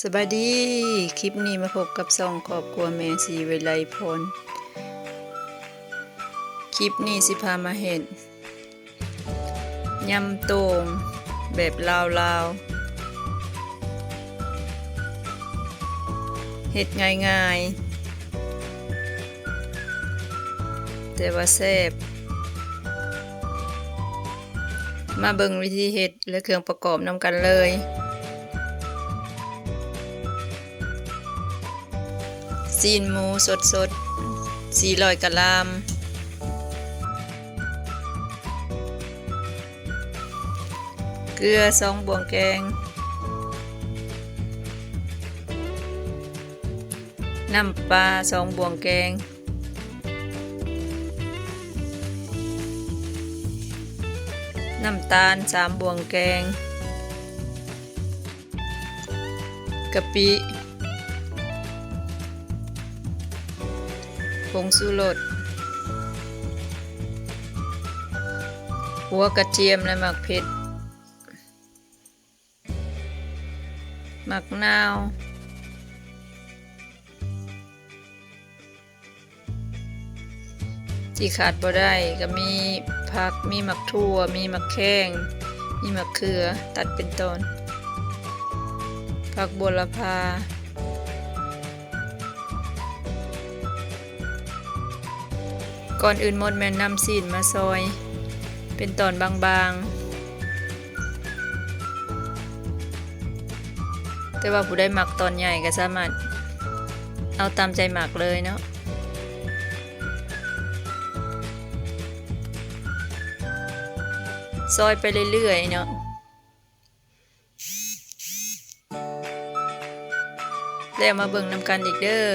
สบายดี คลิปนี้มาพบกับซองครอบครัวแม่สีเวไลพรคลิปนี้สิพามาเห็นยำโตงแบบลาวๆเห็ดง่ายๆแต่ว่าแซ่บมาเบิ่งวิธีเห็ดและเครื่องประกอบนำกันเลย ซีนหมูสดสดสี่ร้อยกะลามเกลือสองบวงแกง น้ำปลาสองบวงแกง น้ำตาลสามบวงแกงกะปิ ผงสูรสหัวกระเทียมและหมักเผ็ดหมักนาวที่ขาดบ่ได้ก็มีผักมีหมักทั่ว มีหมักแข้ง มีหมักเขือตัดเป็นตอนผักบัวลพา ก่อนอื่นมดแมนนำซีนมาซอย เป็นตอนบางๆ แต่ว่าผู้ได้หมักตอนใหญ่ก็สามารถเอาตามใจหมักเลยเนาะซอยไปเรื่อยๆเนาะแล้วมาเบิ่งนำกันอีกเด้อ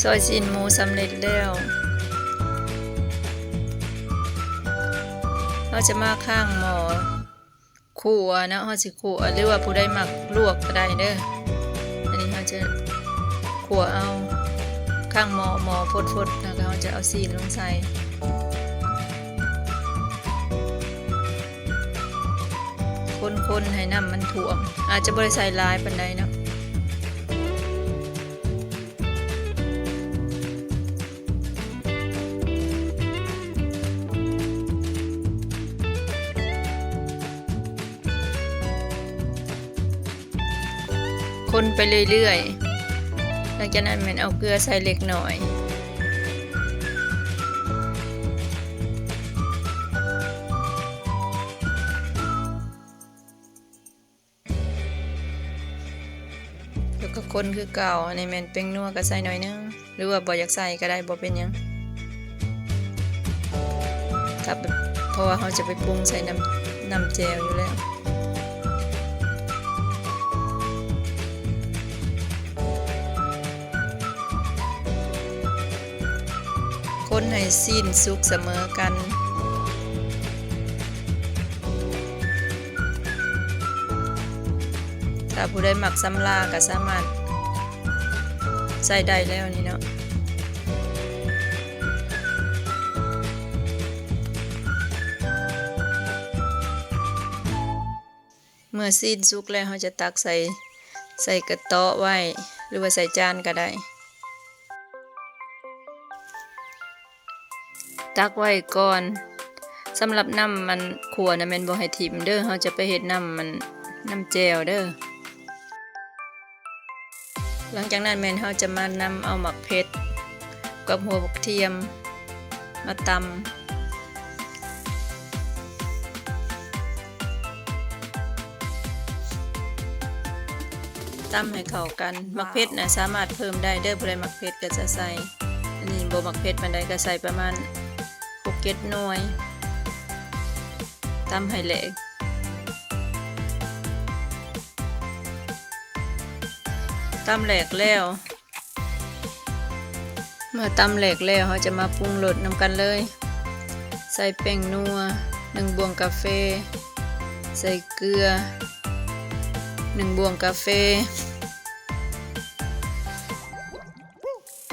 ซอยซีนหมูสำเร็จแล้ว เราจะมาข้างหมอขั่วนะเราสิขั่วหรือว่าผู้ได้หมักลวกก็ได้เด้อ อันนี้เราจะขั่วเอาข้างหมอหมอพดๆแล้วเราจะเอาซีนลงใส่คนๆให้น้ำมันท่วม อาจจะบริใส่ลายปันใดเนะ คนไปเรื่อยๆ หลังจากนั้นมันเอาเกลือใส่เล็กหน่อยแล้วก็คนคือเก่าอันนี้แมันเป็นนัวก็ใส่หน่อยนึง หรือว่าบ่อยากใส่ก็ได้บ่เป็นยังถ้าแบบเพราะว่าเขาจะไปปรุงใส่น้ำน้ำแจวอยู่แล้ว คนให้สิ้นสุกเสมอกัน ถ้าผู้ใดหมักซ้ำลาก็สามารถใส่ได้แล้วนี่เนาะเมื่อสิ้นสุกแล้วเราจะตักใส่ใส่กระเตาะไว้ หรือว่าใส่จานก็ได้ ตักไว้ก่อนสำหรับน้ำมันขัวนะแม่นบ่ให้ทิมเด้อเราจะไปเฮ็ดน้ำมันน้ำแจ่วเด้อหลังจากนั้นแม่นเราจะมานำเอาหมักเพชรกับหัวบกเทียม มาตำตำให้เข้ากันหมักเพชรนะสามารถเพิ่มได้เด้อผู้ใดหมักเพชรก็จะใส่อันนี้บ่หมักเพชรปานใดก็ใส่ประมาณ 6 7หน่วยตำให้แหลกตำแหลกแล้ว เมื่อตำแหลกแล้วเราจะมาปรุงรสนำกันเลย ใส่แป้งนัวหนึ่งบวงกาแฟใส่เกลือหนึ่งบวงกาแฟ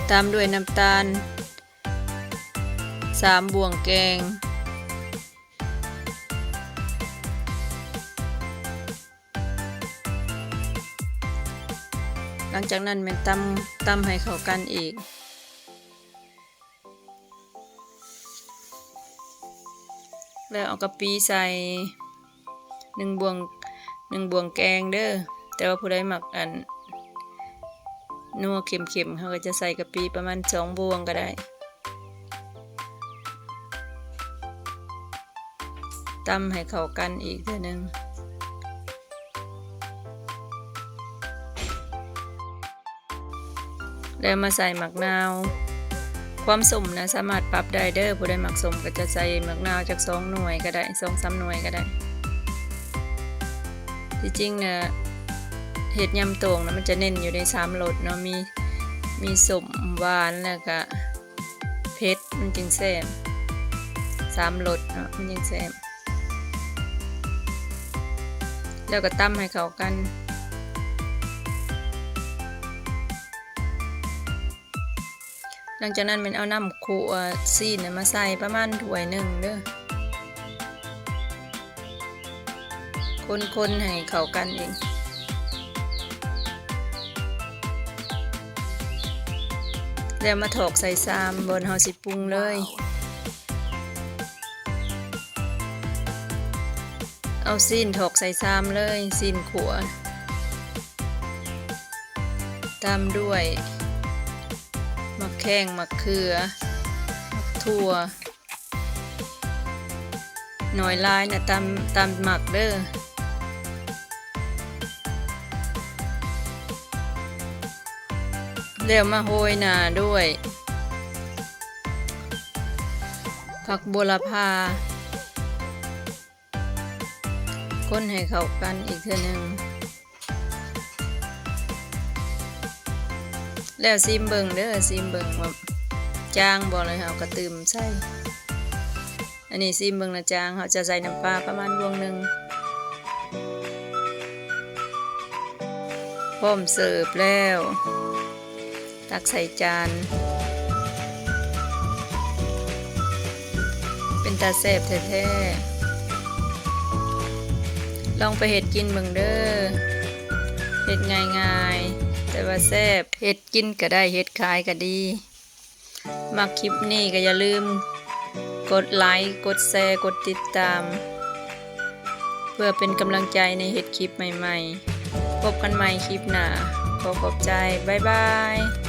ตามด้วยน้ำตาล สามบ่วงแกง หลังจากนั้นแมันตำตำให้เข้ากันอีก แล้วเอากะปิใส่หนึ่งบวงหนึ่งบวงแกงเด้อแต่ว่าผู้ใดหมักอันนัวเค็มๆเขาก็จะใส่กะปิประมาณสองบวงก็ได้ ตำให้เข้ากันอีกเท่านึงแล้วมาใส่หมักนาว ความสมนะสามารถปรับได้เด้อผู้ใดหมักสมก็จะใส่หมักนาวจากสองหน่วยก็ได้สองสาหน่วยก็ได้ ที่จริงเนี่ยเห็ดยำต่งนะมันจะเน้นอยู่ในสามรสเนาะมีมีสมหวานแล้วก็เผ็ดมันจึงแซ่บสามรสเนาะมันจึงแซ่บ แล้วก็ตั้มให้เข้ากัน หลังจากนั้นมันเอาน้ำขัวซีนมาใส่ประมาณถ้วยหนึ่งเด้อคนๆให้เข้ากันเองแล้วมาถอกใส่ซามบนเฮาสิปรุงเลย เอาซีนถกใส่ซามเลยซีนขัวตามด้วยมะแข้งมะเขือมะถั่วหน่อยลายนะตามตามหมักเด้อแล้วมาโหยนาด้วยผักบัวลพา ก้นให้เข้ากันอีกเท่านึง แล้วซิมเบิงเด้อซิมเบิงว่าจางบ่เลยเฮาก็ตื่มใส่อันนี้ซิมเบิงนะจางเฮาจะใส่น้ำปลาประมาณวงหนึ่งพร้อมเสิร์ฟแล้ว ตักใส่จาน เป็นตาแซ่บแท้ๆ ลองไปเห็ดกินเบิ่งเด้อเห็ดง่ายๆแต่ว่าแซ่บเห็ดกินก็ได้เห็ดขายก็ดีมักคลิปนี้ก็อย่าลืม กดไลค์กดแชร์กดติดตาม เพื่อเป็นกำลังใจในเห็ดคลิปใหม่ ๆ พบกันใหม่คลิปหน้าขอขอบใจ บ๊ายบาย